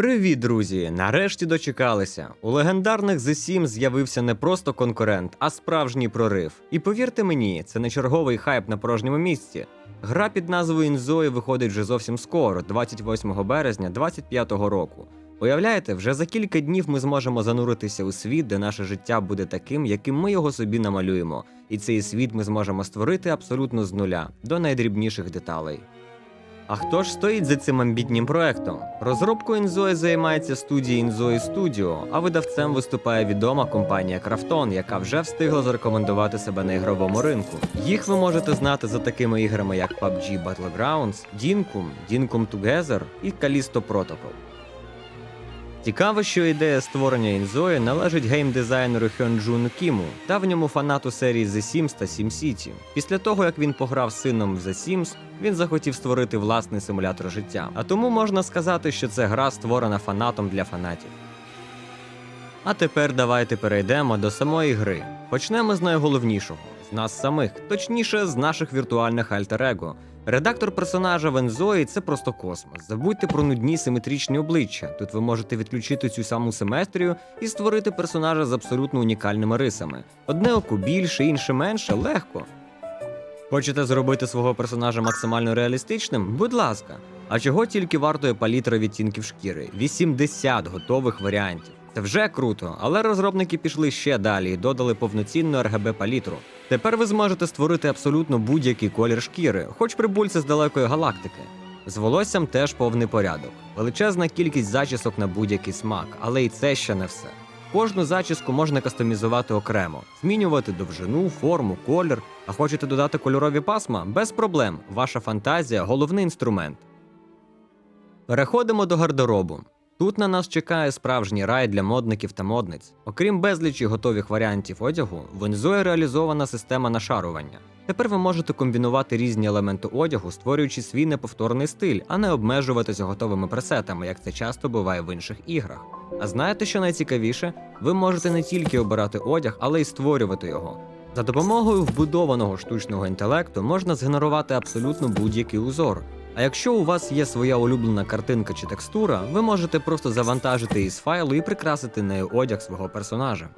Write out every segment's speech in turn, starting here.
Привіт, друзі! Нарешті дочекалися. У легендарних The Sims з'явився не просто конкурент, а справжній прорив. І повірте мені, це не черговий хайп на порожньому місці. Гра під назвою Інзої виходить вже зовсім скоро, 28 березня 2025 року. Уявляєте, вже за кілька днів ми зможемо зануритися у світ, де наше життя буде таким, яким ми його собі намалюємо. І цей світ ми зможемо створити абсолютно з нуля, до найдрібніших деталей. А хто ж стоїть за цим амбітнім проектом? Розробкою Інзої займається студія Інзої Studio, а видавцем виступає відома компанія Крафтон, яка вже встигла зарекомендувати себе на ігровому ринку. Їх ви можете знати за такими іграми, як PUBG Battlegrounds, Dinkum, Dinkum Together і Callisto Protocol. Цікаво, що ідея створення Інзої належить геймдизайнеру Хьонджуну Кіму, давньому фанату серії The Sims та SimCity. Після того, як він пограв сином в The Sims, він захотів створити власний симулятор життя. А тому можна сказати, що це гра створена фанатом для фанатів. А тепер давайте перейдемо до самої гри. Почнемо з найголовнішого з нас самих, точніше, з наших віртуальних альтер-его. Редактор персонажа в Ензої це просто космос. Забудьте про нудні симетричні обличчя. Тут ви можете відключити цю саму симетрію і створити персонажа з абсолютно унікальними рисами. Одне око більше, інше менше легко. Хочете зробити свого персонажа максимально реалістичним? Будь ласка. А чого тільки вартує палітра відтінків шкіри? 80 готових варіантів. Це вже круто, але розробники пішли ще далі і додали повноцінну RGB палітру. Тепер ви зможете створити абсолютно будь-який колір шкіри, хоч прибульце з далекої галактики. З волоссям теж повний порядок. Величезна кількість зачісок на будь-який смак, але і це ще не все. Кожну зачіску можна кастомізувати окремо, змінювати довжину, форму, колір. А хочете додати кольорові пасма? Без проблем. Ваша фантазія головний інструмент. Переходимо до гардеробу. Тут на нас чекає справжній рай для модників та модниць. Окрім безлічі готових варіантів одягу, в Інзої реалізована система нашарування. Тепер ви можете комбінувати різні елементи одягу, створюючи свій неповторний стиль, а не обмежуватися готовими пресетами, як це часто буває в інших іграх. А знаєте, що найцікавіше? Ви можете не тільки обирати одяг, але й створювати його. За допомогою вбудованого штучного інтелекту можна згенерувати абсолютно будь-який узор. А якщо у вас є своя улюблена картинка чи текстура, ви можете просто завантажити її з файлу і прикрасити нею одяг свого персонажа.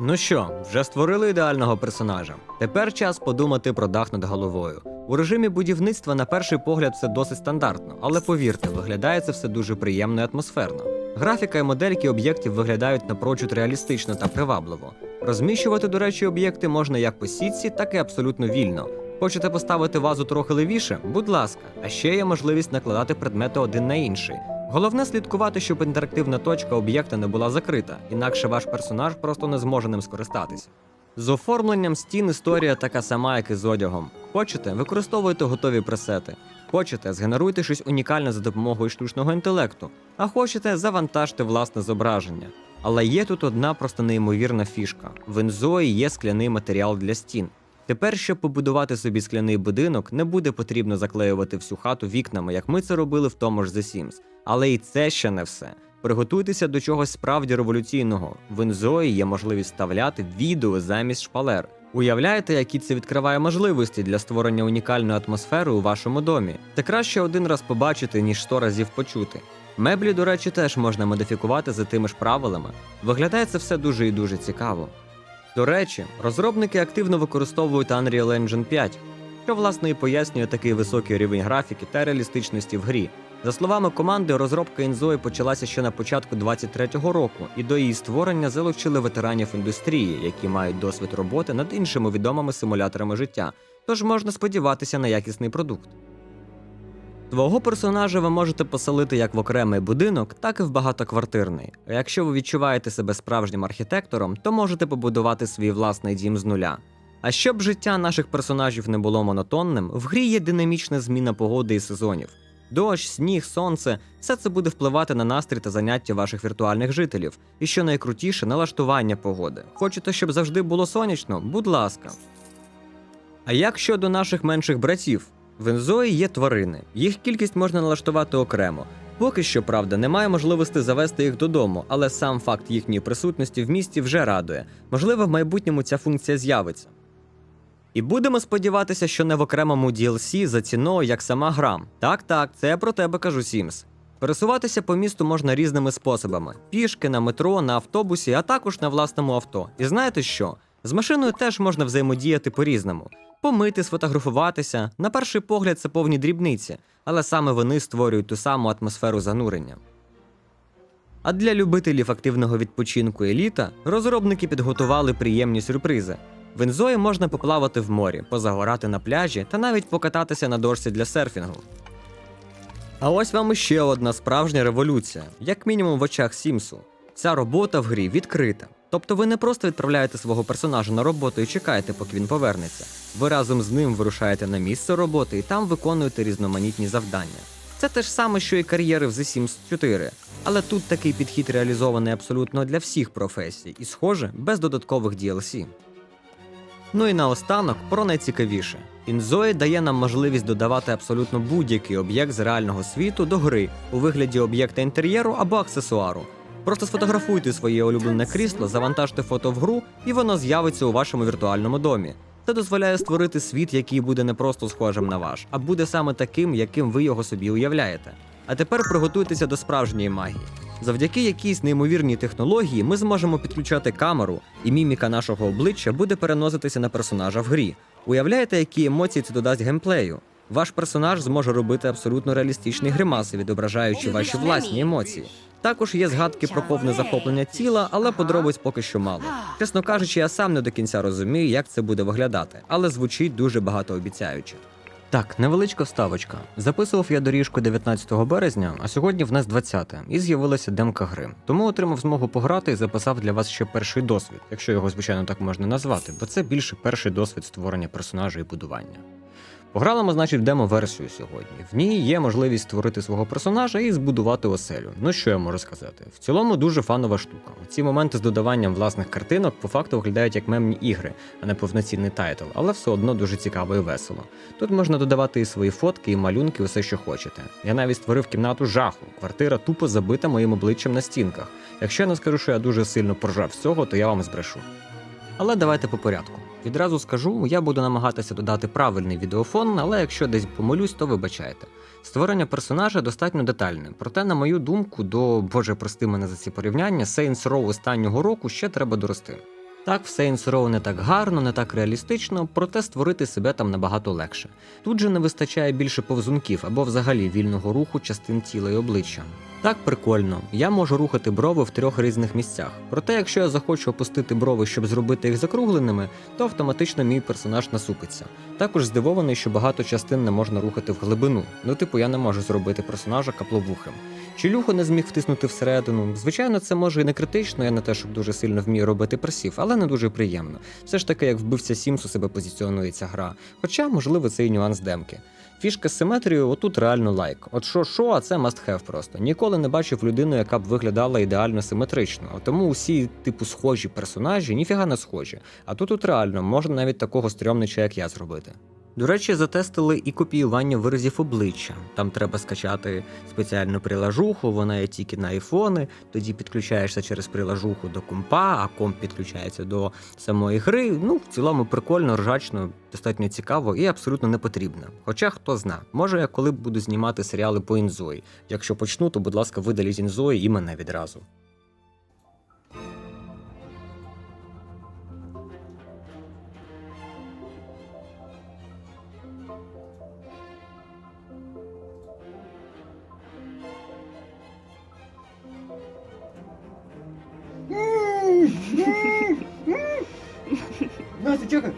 Ну що, вже створили ідеального персонажа. Тепер час подумати про дах над головою. У режимі будівництва на перший погляд все досить стандартно, але повірте, виглядає це все дуже приємно і атмосферно. Графіка і модельки об'єктів виглядають напрочуд реалістично та привабливо. Розміщувати, до речі, об'єкти можна як по сітці, так і абсолютно вільно. Хочете поставити вазу трохи левіше? Будь ласка, а ще є можливість накладати предмети один на інший. Головне слідкувати, щоб інтерактивна точка об'єкта не була закрита, інакше ваш персонаж просто не зможе ним скористатися. З оформленням стін історія така сама, як і з одягом. Хочете, використовуйте готові пресети. Хочете, згенеруйте щось унікальне за допомогою штучного інтелекту, а хочете, завантажте власне зображення. Але є тут одна просто неймовірна фішка: в Інзої є скляний матеріал для стін. Тепер, щоб побудувати собі скляний будинок, не буде потрібно заклеювати всю хату вікнами, як ми це робили в тому ж The Sims. Але і це ще не все. Приготуйтеся до чогось справді революційного. В Інзої є можливість вставляти відео замість шпалер. Уявляєте, які це відкриває можливості для створення унікальної атмосфери у вашому домі? Це краще один раз побачити, ніж сто разів почути. Меблі, до речі, теж можна модифікувати за тими ж правилами. Виглядає це все дуже і дуже цікаво. До речі, розробники активно використовують Unreal Engine 5, що власне і пояснює такий високий рівень графіки та реалістичності в грі. За словами команди, розробка Інзої почалася ще на початку 23-го року, і до її створення залучили ветеранів індустрії, які мають досвід роботи над іншими відомими симуляторами життя. Тож можна сподіватися на якісний продукт. Твого персонажа ви можете поселити як в окремий будинок, так і в багатоквартирний. А якщо ви відчуваєте себе справжнім архітектором, то можете побудувати свій власний дім з нуля. А щоб життя наших персонажів не було монотонним, в грі є динамічна зміна погоди і сезонів. Дощ, сніг, сонце все це буде впливати на настрій та заняття ваших віртуальних жителів. І що найкрутіше, налаштування погоди. Хочете, щоб завжди було сонячно? Будь ласка. А як щодо наших менших братів? В Ензої є тварини, їх кількість можна налаштувати окремо. Поки що, правда, немає можливості завести їх додому, але сам факт їхньої присутності в місті вже радує. Можливо, в майбутньому ця функція з'явиться. І будемо сподіватися, що не в окремому DLC за ціною, як сама гра. Так, так, це я про тебе кажу, Sims. Пересуватися по місту можна різними способами: пішки, на метро, на автобусі, а також на власному авто. І знаєте що? З машиною теж можна взаємодіяти по-різному. Помити, сфотографуватися. На перший погляд, це повні дрібниці, але саме вони створюють ту саму атмосферу занурення. А для любителів активного відпочинку і літа розробники підготували приємні сюрпризи. В Інзої можна поплавати в морі, позагорати на пляжі та навіть покататися на дошці для серфінгу. А ось вам іще одна справжня революція, як мінімум в очах Сімсу. Ця робота в грі відкрита. Тобто ви не просто відправляєте свого персонажа на роботу і чекаєте, поки він повернеться. Ви разом з ним вирушаєте на місце роботи і там виконуєте різноманітні завдання. Це те ж саме, що і кар'єри в The Sims 4. Але тут такий підхід реалізований абсолютно для всіх професій і, схоже, без додаткових DLC. Ну і наостанок про найцікавіше. Інзої дає нам можливість додавати абсолютно будь-який об'єкт з реального світу до гри у вигляді об'єкта інтер'єру або аксесуару. Просто сфотографуйте своє улюблене крісло, завантажте фото в гру, і воно з'явиться у вашому віртуальному домі. Це дозволяє створити світ, який буде не просто схожим на ваш, а буде саме таким, яким ви його собі уявляєте. А тепер приготуйтеся до справжньої магії. Завдяки якійсь неймовірній технології ми зможемо підключати камеру, і міміка нашого обличчя буде переноситися на персонажа в грі. Уявляєте, які емоції це додасть геймплею? Ваш персонаж зможе робити абсолютно реалістичні гримаси, відображаючи ваші власні емоції. Також є згадки про повне захоплення тіла, але подробиць поки що мало. Чесно кажучи, я сам не до кінця розумію, як це буде виглядати, але звучить дуже багатообіцяюче. Так, невеличка вставочка. Записував я доріжку 19 березня, а сьогодні в нас 20, і з'явилася демка гри. Тому отримав змогу пограти і записав для вас ще перший досвід, якщо його звичайно так можна назвати, бо це більше перший досвід створення персонажа і будування. Пограли ми, значить, демо-версію сьогодні. В ній є можливість створити свого персонажа і збудувати оселю. Ну що я можу сказати? В цілому дуже фанова штука. Ці моменти з додаванням власних картинок по факту виглядають як мемні ігри, а не повноцінний тайтл, але все одно дуже цікаво і весело. Тут можна додавати і свої фотки, і малюнки, усе, що хочете. Я навіть створив кімнату жаху. Квартира тупо забита моїм обличчям на стінках. Якщо я не скажу, що я дуже сильно поржав з цього, то я вам збрешу. Але давайте по порядку. Відразу скажу, я буду намагатися додати правильний відеофон, але якщо десь помилюсь, то вибачайте. Створення персонажа достатньо детальне, проте, на мою думку, до Боже, прости мене за ці порівняння, Saints Row останнього року ще треба дорости. Так, в Saints Row не так гарно, не так реалістично, проте створити себе там набагато легше. Тут же не вистачає більше повзунків або взагалі вільного руху частин тіла і обличчя. Так прикольно, я можу рухати брови в трьох різних місцях. Проте, якщо я захочу опустити брови, щоб зробити їх закругленими, то автоматично мій персонаж насупиться. Також здивований, що багато частин не можна рухати в глибину. Ну, типу, я не можу зробити персонажа капловухим. Челюху не зміг втиснути всередину. Звичайно, це може і не критично, я не те, щоб дуже сильно вмію робити пресів, але не дуже приємно. Все ж таки, як вбивця Сімсу себе позиціонує ця гра. Хоча, можливо, це і нюанс демки. Фішка з симетрією отут реально лайк. От що, що, а це must have просто. Ніколи не бачив людину, яка б виглядала ідеально симетрично. Тому усі, типу, схожі персонажі, ніфіга не схожі. А тут от реально можна навіть такого стрьомнича, як я, зробити. До речі, затестили і копіювання виразів обличчя. Там треба скачати спеціальну прилажуху, вона є тільки на айфони. Тоді підключаєшся через прилажуху до компа, а комп підключається до самої гри. Ну, в цілому прикольно, ржачно, достатньо цікаво і абсолютно не потрібно. Хоча хто зна, може я коли буду знімати серіали по інзої. Якщо почну, то будь ласка, видаліть інзої і мене відразу. Настя, чекай!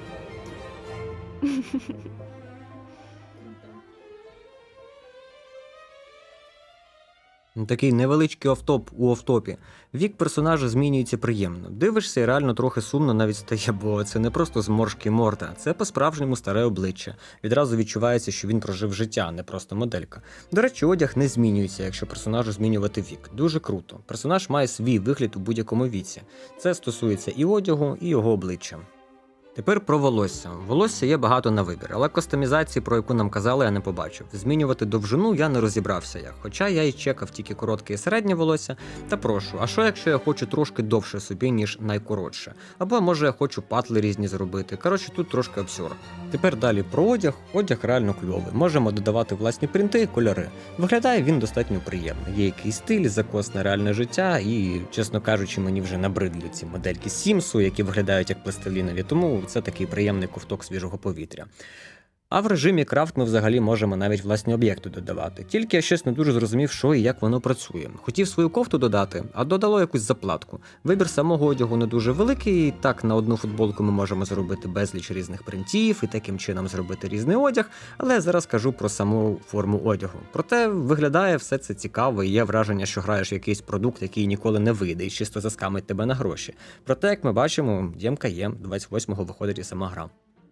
Такий невеличкий офтоп у офтопі. Вік персонажа змінюється приємно. Дивишся і реально трохи сумно навіть стає, бо це не просто зморшки морда, це по-справжньому старе обличчя. Відразу відчувається, що він прожив життя, не просто моделька. До речі, одяг не змінюється, якщо персонажу змінювати вік. Дуже круто. Персонаж має свій вигляд у будь-якому віці. Це стосується і одягу, і його обличчя. Тепер про волосся. Волосся є багато на вибір, але кастомізації, про яку нам казали, я не побачив. Змінювати довжину я не розібрався як. Хоча я і чекав тільки коротке і середнє волосся. Та прошу, а що якщо я хочу трошки довше собі, ніж найкоротше? Або може я хочу патли різні зробити. Коротше, тут трошки обсюр. Тепер далі про одяг. Одяг реально кльовий. Можемо додавати власні принти і кольори. Виглядає він достатньо приємно. Є якийсь стиль, закос на реальне життя, і, чесно кажучи, мені вже набридли ці модельки Сімсу, які виглядають як пластилінові, тому це такий приємний ковток свіжого повітря. А в режимі крафт ми взагалі можемо навіть власні об'єкти додавати. Тільки я щось не дуже зрозумів, що і як воно працює. Хотів свою кофту додати, а додало якусь заплатку. Вибір самого одягу не дуже великий. і Так, на одну футболку ми можемо зробити безліч різних принтів і таким чином зробити різний одяг. Але я зараз кажу про саму форму одягу. Проте виглядає все це цікаво, і є враження, що граєш в якийсь продукт, який ніколи не вийде і чисто заскамить тебе на гроші. Проте, як ми бачимо, дємка є, 28-го виходить і сама гра.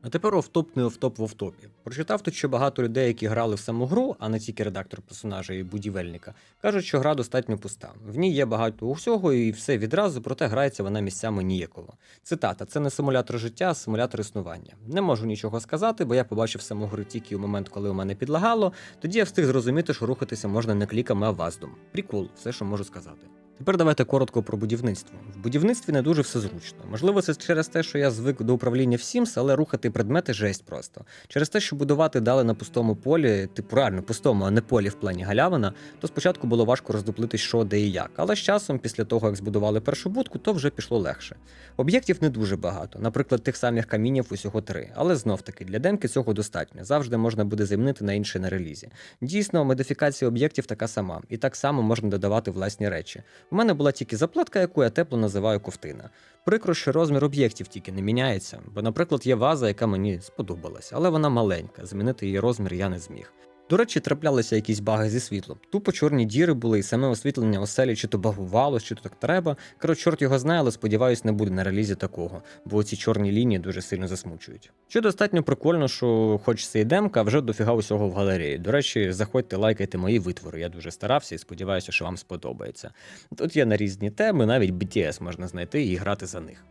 А тепер офтоп не офтоп в офтопі. Прочитав тут, що багато людей, які грали в саму гру, а не тільки редактор персонажа і будівельника, кажуть, що гра достатньо пуста. В ній є багато усього і все відразу, проте грається вона місцями ніяково. Цитата: це не симулятор життя, а симулятор існування. Не можу нічого сказати, бо я побачив саму гру тільки у момент, коли у мене підлагало. Тоді я встиг зрозуміти, що рухатися можна не кліками, а ваздом. Прикол, все, що можу сказати. Тепер давайте коротко про будівництво. В будівництві не дуже все зручно. Можливо, це через те, що я звик до управління в Sims, але рухати предмети жесть просто. Через те, що будувати дали на пустому полі, типу реально пустому, а не полі в плані галявина, то спочатку було важко роздуплити, що де і як. Але з часом, після того як збудували першу будку, то вже пішло легше. Об'єктів не дуже багато, наприклад, тих самих камінів усього три. Але знов таки для демки цього достатньо. Завжди можна буде замінити на інше на релізі. Дійсно, модифікація об'єктів така сама, і так само можна додавати власні речі. У мене була тільки заплатка, яку я тепло називаю ковтина. Прикро, що розмір об'єктів тільки не міняється, бо, наприклад, є ваза, яка мені сподобалася, але вона маленька, змінити її розмір я не зміг. До речі, траплялися якісь баги зі світлом. Тупо чорні діри були, і саме освітлення оселі чи то багувало, чи то так треба. Коротше, чорт його знає, але сподіваюсь, не буде на релізі такого, бо ці чорні лінії дуже сильно засмучують. Що достатньо прикольно, що хоч це і демка, вже дофіга усього в галереї. До речі, заходьте, лайкайте мої витвори. Я дуже старався і сподіваюся, що вам сподобається. Тут є на різні теми, навіть BTS можна знайти і грати за них.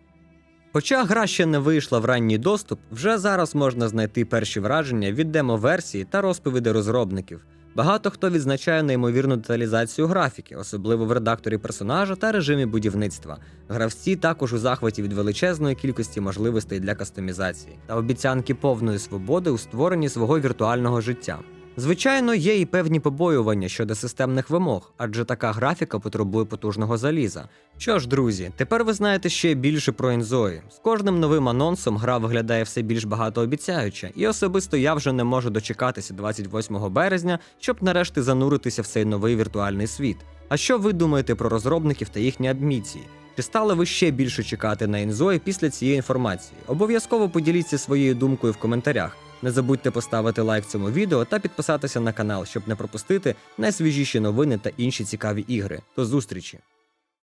Хоча гра ще не вийшла в ранній доступ, вже зараз можна знайти перші враження від демо-версії та розповіді розробників. Багато хто відзначає неймовірну деталізацію графіки, особливо в редакторі персонажа та режимі будівництва. Гравці також у захваті від величезної кількості можливостей для кастомізації та обіцянки повної свободи у створенні свого віртуального життя. Звичайно, є і певні побоювання щодо системних вимог, адже така графіка потребує потужного заліза. Що ж, друзі, тепер ви знаєте ще більше про Інзої. З кожним новим анонсом гра виглядає все більш багатообіцяюче, і особисто я вже не можу дочекатися 28 березня, щоб нарешті зануритися в цей новий віртуальний світ. А що ви думаєте про розробників та їхні амбіції? Чи стали ви ще більше чекати на Інзої після цієї інформації? Обов'язково поділіться своєю думкою в коментарях. Не забудьте поставити лайк цьому відео та підписатися на канал, щоб не пропустити найсвіжіші новини та інші цікаві ігри. До зустрічі!